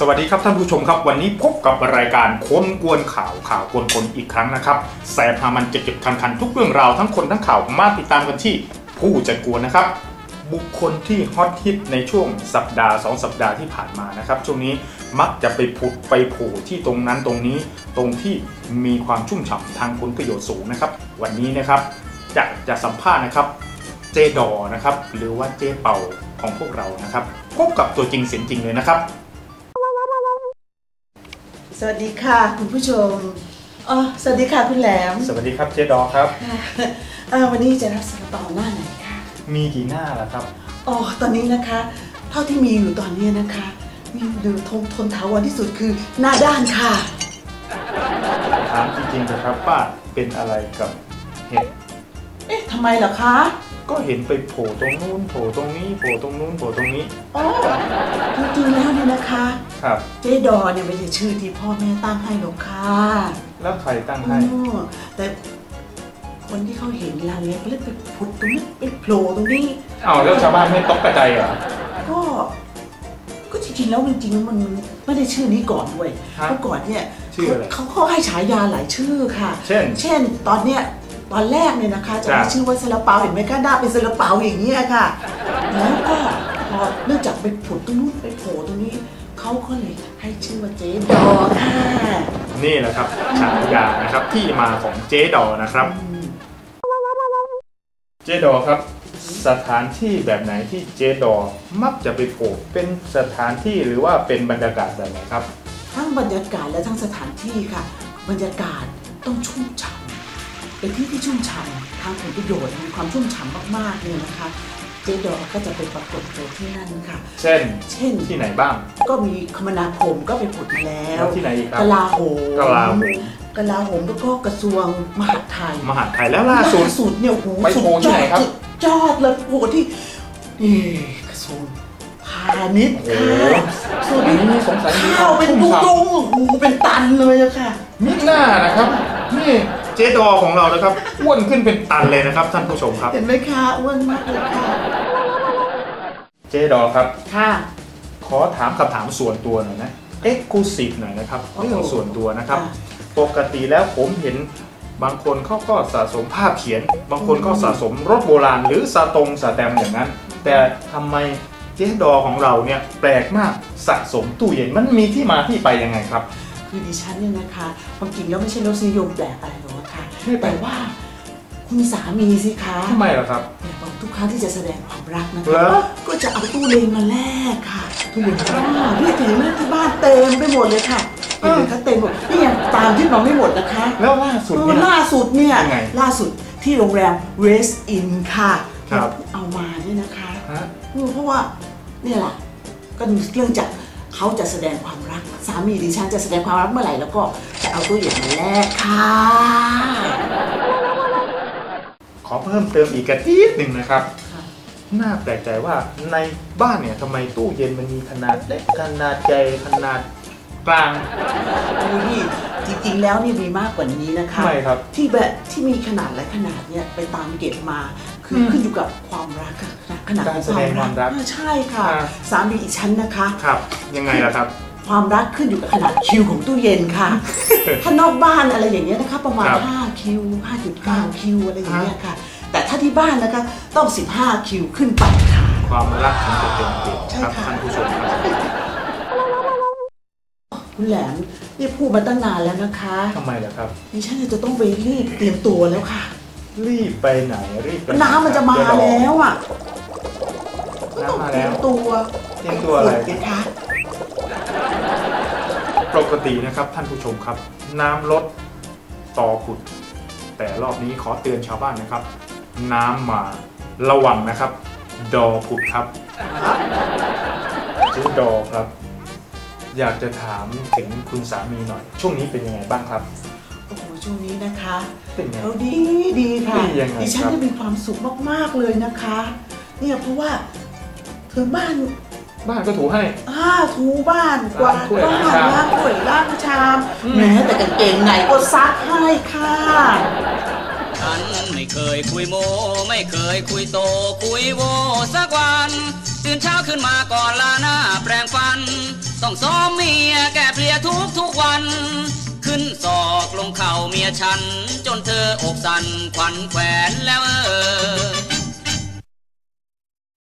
สวัสดีครับท่านผู้ชมครับ วันนี้พบกับรายการค้นกวนข่าวข่าวกวนคนอีกครั้งนะครับแสบหามันเจ็บๆคันๆทุกเรื่องราวทั้งคนทั้งข่าวมาติดตามกันที่ผู้จะกวนนะครับ บุคคลที่ฮอตฮิตในช่วงสัปดาห์ 2 สัปดาห์ที่ผ่านมานะครับช่วงนี้มักจะไปผุดไปโผล่ที่ตรงนั้นตรงนี้ตรงที่มีความชุ่มฉ่ำทางผลประโยชน์สูงนะครับ วันนี้นะครับจะจะสัมภาษณ์นะครับเจดอนะครับหรือว่าเจเป่าของพวกเรานะครับพบกับตัวจริงเสียงจริงเลยนะครับ สวัสดีค่ะคุณผู้ชมอ๋อสวัสดีค่ะคุณแหลมสวัสดีครับเจดอครับอ่าวันนี้จะรับสารเปาหน้าไหนคะมีกี่หน้าล่ะครับอ๋อตอนนี้นะคะ เท่าที่มีอยู่ตอนนี้นะคะมีอยู่ทนทนถาวรที่สุดคือหน้าด้านค่ะถามจริงๆนะครับว่าเป็นอะไรกับเห็ดเอ๊ะทำไมเหรอคะ ก็เห็นไปโผล่ตรงนู้นโผล่ตรงนี้โผล่ตรงนู้นโผล่ตรงนี้ อ๋อจริงๆแล้วเนี่ยนะคะ ครับ เจดอเนี่ยไม่ใช่ชื่อที่พ่อแม่ตั้งให้หรอกค่ะแล้วใครตั้งอ๋ให้อแต่คนที่เขาเห็นเราเนี่ยเขาเลยไปผุดตรงนี้ไปโผล่ตรงนี้อ้าวแล้วชาวบ้านไม่ตกกระใจเหรอ ก็ ก็จริงๆแล้วจริงๆแล้วมันไม่ได้ชื่อนี้ก่อนด้วยครับเมื่อก่อนเนี่ยชื่ออะไร เขาเขาให้ฉายาหลายชื่อค่ะ เช่น เช่น ตอนเนี้ย ตอนแรกเนี่ยนะคะจะครัมีบชื่อว่าซาลาเปาเห็นไหมคะหน้าเป็นซาลาเปาอย่างเงี้ยค่ะ แล้วก็พอเนื่องจากไปผุดตรงนู้นไปโผล่ตรงนี้เขาก็เลยให้ชื่อว่าเจ๊ดอค่ะนี่แหละครับฉายานะครับที่มาของเจดอนะครับอืมเจดอครับ สถานที่แบบไหนที่เจดอมักจะไปโผล่เป็นสถานที่หรือว่าเป็นบรรยากาศแบบไหนครับ ทั้งบรรยากาศและทั้งสถานที่ค่ะ บรรยากาศต้องชุ่มฉ่ำ เป็นที่ที่ชุ่มฉ่ำทางผลประโยชน์มีความชุ่มฉ่ำมากๆเนี่ยนะคะ เจดอก็จะไปปรากฏตัวที่นั่นค่ะ เช่น เช่น ที่ไหนบ้าง ก็มีคมนาคมก็ไปผุดมาแล้แล้ววที่ไหนอีกครับกลาโหมกลาโหมกลาโหมแล้วก็กระทรวงมหาดไทย มหาดไทยแล้วล่าสุดสุดเนี่ยโอ้โหไปโผล่ที่ไหนครับสุดยอดเลยโอ้โหที่นี่กระทรวงพาณิชย์โอ้ค่ะโหส่วนอันนี้นี้สงสัยมีข้าวเป็นชุ่มดุฉ่ำงๆโอ้โหเป็นตันเลยอะค่ะมิหน้านะครับนี่ เจดอของเรานะครับอ้วนขึ้นเป็นตันเลยนะครับ ท่านผู้ชมครับ เห็นไหมคะอ้วนมากเลยค่ะเจดอครับ ค่ะขอถามคำถามส่วนตัวหน่อยนะเอ็กซ์คลูซีฟหน่อยนะครับโอ้เรื่องส่วนตัวนะครับค่ะปกติแล้วผมเห็นบางคนเขาก็สะสมภาพเขียน บางคนก็สะสมรถโบราณ หรือสะตรงสะแตมอย่างนั้น แต่ทำไมเจดอของเราเนี่ยแปลกมากสะสมตู้เย็นมันมีที่มาที่ไปยังไงครับ คือดิฉันเนี่ยนะคะความจริงแล้วไม่ใช่รสนิยมแปลกอะไรหรอกค่ะไม่แปลแต่ก ว่า คุณสามีสิคะทำไมล่ะครับแต่บอกทุกครั้งที่จะแสดงความรักนะเหรคะอ ก็จะเอาตู้เลนมาแลกค่ะตู้เลนอ่าพี่ถึงที่บ้านเต็มไปหมดเลยค่ะเห็นไหมคะเต็มหมดนี่ยังตามที่น้องไม่หมดนะคะ แล้วล่าสุดเออเนี่ย ล่าสุดเนี่ยยังไงล่าสุดที่โรงแรม West Inn ค่ะครับ เอามาเนี่ยนะคะฮะเออเพราะว่าเนี่ยแหละก็เรื่องจาก เขาจะแสดงความรัก สามีดิฉันจะแสดงความรักเมื่อไหร่แล้วก็จะเอาตู้เย็นมาแรกค่ะ ขอเพิ่มเติมอีกกระติดหนึ่งนะครับ น่าแปลกใจว่าในบ้านเนี่ยทำไมตู้เย็นมันมีขนาดเล็กขนาดใหญ่ขนาด กลางดูนี่จริงๆ แล้วนี่มีมากกว่านี้นะคะทำไมครับที่แบบที่มีขนาดและขนาดเนี่ยไปตามเก็บมา คืออมขึ้นอยู่กับความรักค่ะขนาดของการแสดงความรักเออใช่ค่ะ อ่า สามีอีกชั้นนะคะ ครับ ยังไงล่ะครับ ความรักขึ้นอยู่กับขนาดคิวของตู้เย็นค่ะ ถ้านอกบ้านอะไรอย่างเงี้ยนะคะประมาณ ครับ5 คิว 5.9 คิวอะไรอย่างเงี้ยค่ะ แต่ถ้าที่บ้านนะคะต้อง 15 คิวขึ้นไปค่ะ ความรักถึงจะเต็มเต็มใช่ครับค่ะ ท่านผู้ชมครับ คุณแหลมนี่พูดมาตั้งนานแล้วนะคะทำไมล่ะครับดิฉันจะต้องไปรีบเตรียมตัวแล้วค่ะ รีบไปไหนรีบไปไหน้ำมันจะมาเดี๋ยรอแล้วอะก็ต้องน้ำมาเตรีแล้ยวมตัวเตรียมตัวอะไรปขุดกันคะปกตินะครับท่านผู้ชมครับ น้ำลดต่อผุด แต่รอบนี้ขอเตือนชาวบ้านนะครับ น้ำมาระวังนะครับ ดอผุดครับชื่อดอครับ อยากจะถามถึงคุณสามีหน่อย ช่วงนี้เป็นยังไงบ้างครับ โอ้โหช่วงนี้นะคะเป็นไง เขาดีดีค่ะดียังไงดิฉันครับ จะมีความสุขมากๆเลยนะคะ เนี่ยเพราะว่าถึงบ้านบ้านก็ถูให้อ่าถูบ้านกวาดล้างถ้วยบ้านล้างชามล้างถ้วยล้างชามอืม แม้แต่กางเกงในก็ซักให้ค่ะ ฉันไม่เคยคุยโม ไม่เคยคุยโต คุยโวสักวันจตื่นเช้าขึ้นมาก่อนลาหน้าแปรงฟัน ต้องซ้อมเมียแก่เพลียทุกทุกวัน ขึ้นศอกลงเข่าเมียฉัน จนเธออกสั่นขวัญแขวนแล้วเออ